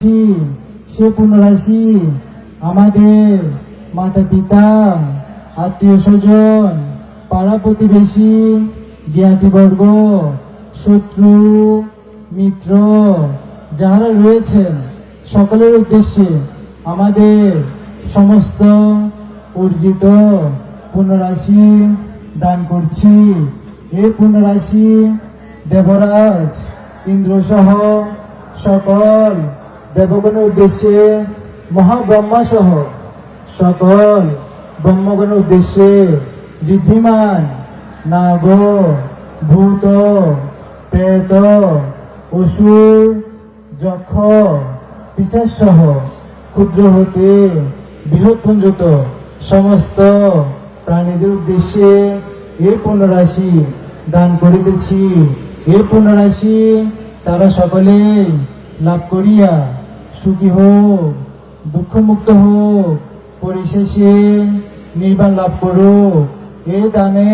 সে পুনরাশি আমাদের মাতা পিতা আত্মীয় স্বজন পাড়া প্রতিবেশী, জ্ঞাতিবর্গ, শত্রু, মিত্র, যাহারা রয়েছেন, সকলের উদ্দেশ্যে আমাদের সমস্ত অর্জিত পুনরাশি দান করছি। এ পুনরাশি দেবরাজ, ইন্দ্রসহ সকল দেবগণের উদ্দেশ্যে মহাব্রহ্মা সহ সকল ব্রহ্মগণের উদ্দেশ্যে ঋদ্ধিমান নাগ, ভূত, প্রেত অসুর যক্ষ পিচার সহ ক্ষুদ্র হতে বৃহৎ পুঞ্জত সমস্ত প্রাণীদের উদ্দেশ্যে এই পুনরাশি দান করিতেছি। এই পুনরাশি তারা সকলে লাভ করিয়া সুখী হোক, দুঃখমুক্ত হোক, পরিশেষে নির্বাণ লাভ করো এ দানে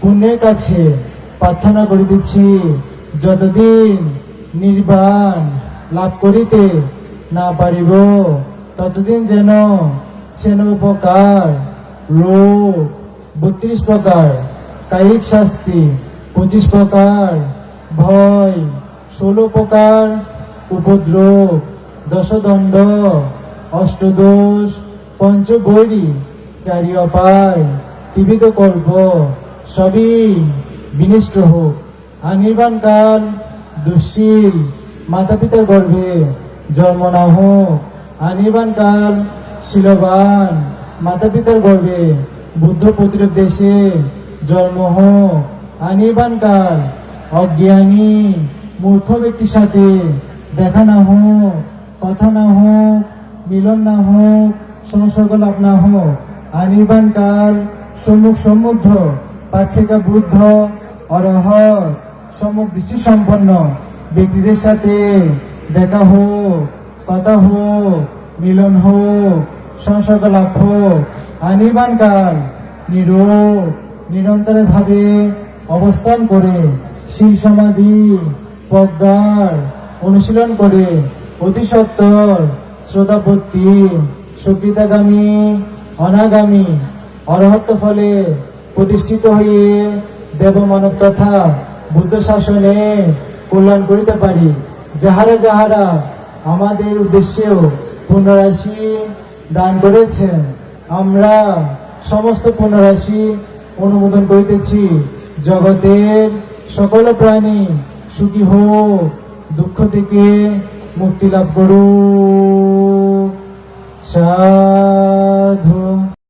পুণ্যের কাছে প্রার্থনা করিতেছি যতদিন নির্বাণ লাভ করিতে না পারিব, ততদিন যেন ছেন উপকার, রোগ, বত্রিশ প্রকার, কায়িক শাস্তি, পঁচিশ প্রকার, ভয়, ষোলো প্রকার উপদ্রব দশদণ্ড অষ্টদোষ পঞ্চবৈরী চারি অপায় ত্রিবিধ কল্প সবই বিনিষ্ট হোক। আনির্বাণ কাল দুঃশীল মাতা পিতার গর্ভে জন্ম না হোক। আনির্বাণ কাল, শিলবান মাতা পিতার গর্ভে বুদ্ধ পুত্রের দেশে জন্ম হোক। আনির্বাণ কাল, অজ্ঞানী, মূর্খ ব্যক্তির সাথে দেখা না হোক। কথা না হোক, মিলন না হোক সংসর্গ লাভ না হোক আনির্বাণ কাল সম্মুখ সম্মুগ্ধ পাচ্ছেকা বুদ্ধ অরহত সম্মুখ দৃষ্টি সম্পন্ন ব্যক্তিদের সাথে দেখা হোক, কথা হোক, মিলন হোক সংসর্গ লাভ হোক আনির্বাণ কাল নিরোগ নিরন্তর ভাবে অবস্থান করে, শিল সমাধি, প্রজ্ঞার অনুশীলন করে অতি সত্তর শ্রোতাপত্তি সুকৃতাগামী, অনাগামী, অরহত্ব ফলে প্রতিষ্ঠিত হয়ে দেব মানব তথা বুদ্ধ শাসনে কল্যাণ করিতে পারি। যাহারা যাহারা আমাদের উদ্দেশ্যেও পুনরাশি দান করেছেন, আমরা সমস্ত পুনরাশি অনুমোদন করিতেছি। জগতের সকল প্রাণী সুখী হোক, দুঃখ থেকে মুক্তি লাভ করু সাধু